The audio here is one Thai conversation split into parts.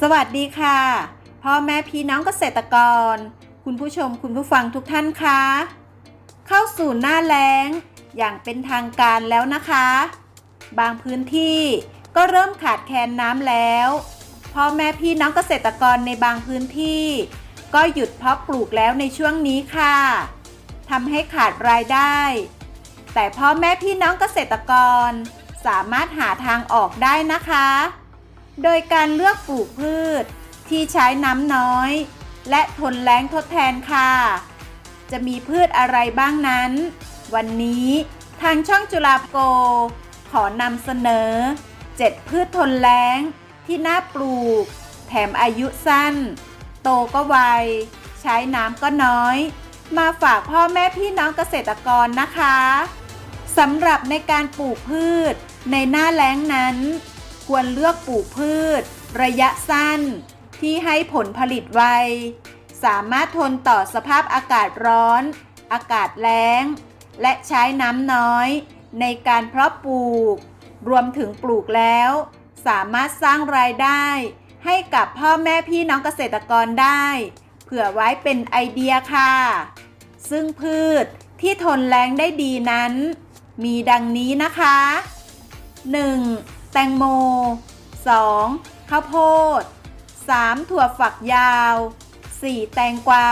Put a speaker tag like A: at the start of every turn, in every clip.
A: สวัสดีค่ะ พ่อแม่พี่น้องเกษตรกร คุณผู้ชมคุณผู้ฟังทุกท่านคะ เข้าสู่หน้าแล้ง อย่างเป็นทางการแล้วนะคะ บางพื้นที่ก็เริ่มขาดแคลนน้ำแล้ว พ่อแม่พี่น้องเกษตรกรในบางพื้นที่ ก็หยุดเพาะปลูกแล้วในช่วงนี้ค่ะทำให้ขาดรายได้ แต่พ่อแม่พี่น้องเกษตรกร สามารถหาทางออกได้นะคะ โดยการเลือกปลูกพืชที่ใช้น้ำน้อย และทนแล้งทดแทนค่ะ จะมีพืชอะไรบ้างนั้น วันนี้ทางช่องจุฬาโก ขอนำเสนอ 7 พืชทนแล้ง ที่น่าปลูก แถมอายุสั้น โตก็ไว ใช้น้ำก็น้อย มาฝากพ่อแม่พี่น้องเกษตรกรนะคะสำหรับในการปลูกพืชในหน้าแล้งนั้น ควรเลือกปลูกพืช ระยะสั้น ที่ให้ผลผลิตไว สามารถทนต่อสภาพอากาศร้อน อากาศแล้ง และใช้น้ำน้อย ในการเพาะปลูก รวมถึงปลูกแล้ว สามารถสร้างรายได้ ให้กับพ่อแม่พี่น้องเกษตรกรได้ เผื่อไว้เป็นไอเดียค่ะ ซึ่งพืชที่ทนแรงได้ดีนั้น มีดังนี้นะคะ 1. แตงโม 2. ข้าวโพด 3. ถั่วฝักยาว 4. แตงกวา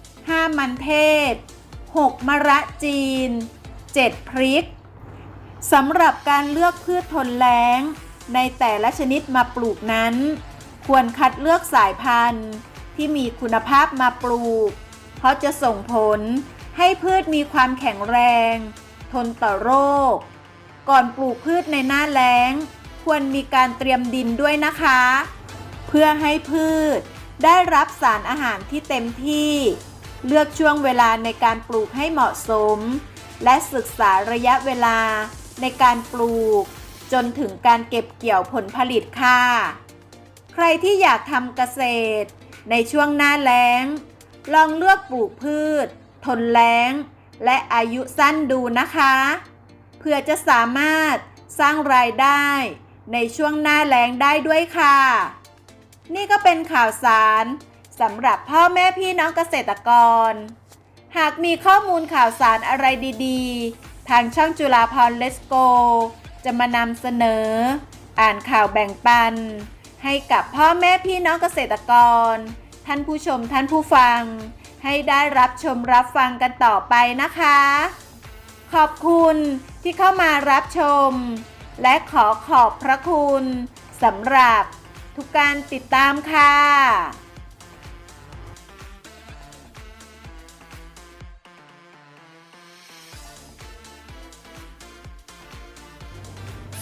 A: 5. มันเทศ 6. มะระจีน 7. พริกสำหรับการเลือกพืชทนแล้ง ในแต่ละชนิดมาปลูกนั้น ควรคัดเลือกสายพันธุ์ ที่มีคุณภาพมาปลูก เพราะจะส่งผลให้พืชมีความแข็งแรง ทนต่อโรค ก่อนปลูกพืชในหน้าแล้ง ควรมีการเตรียมดินด้วยนะคะ เพื่อให้พืชได้รับสารอาหารที่เต็มที่ เลือกช่วงเวลาในการปลูกให้เหมาะสม และศึกษาระยะเวลาในการปลูก จนถึงการเก็บเกี่ยวผลผลิตค่ะ ใครที่อยากทำเกษตร ในช่วงหน้าแล้ง ลองเลือกปลูกพืช ทนแล้ง และอายุสั้นดูนะคะ พื่อจะสามารถสร้างรายได้ในช่วงหน้าแล้งได้ด้วยค่ะ นี่ก็เป็นข่าวสารสำหรับพ่อแม่พี่น้องเกษตรกร หากมีข้อมูลข่าวสารอะไรดีๆ ทางช่องจุฬาพรเลสโก จะมานำเสนอ อ่านข่าวแบ่งปัน ให้กับพ่อแม่พี่น้องเกษตรกร ท่านผู้ชมท่านผู้ฟัง ให้ได้รับชมรับฟังกันต่อไปนะคะ ขอบคุณที่เข้ามารับชม และขอขอบพระคุณสำหรับทุกการติดตามค่ะ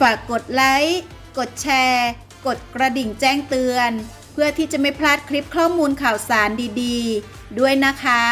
A: ฝากกดไลค์ กดแชร์ กดกระดิ่งแจ้งเตือน เพื่อที่จะไม่พลาดคลิปข้อมูลข่าวสารดี ๆ ด้วยนะคะ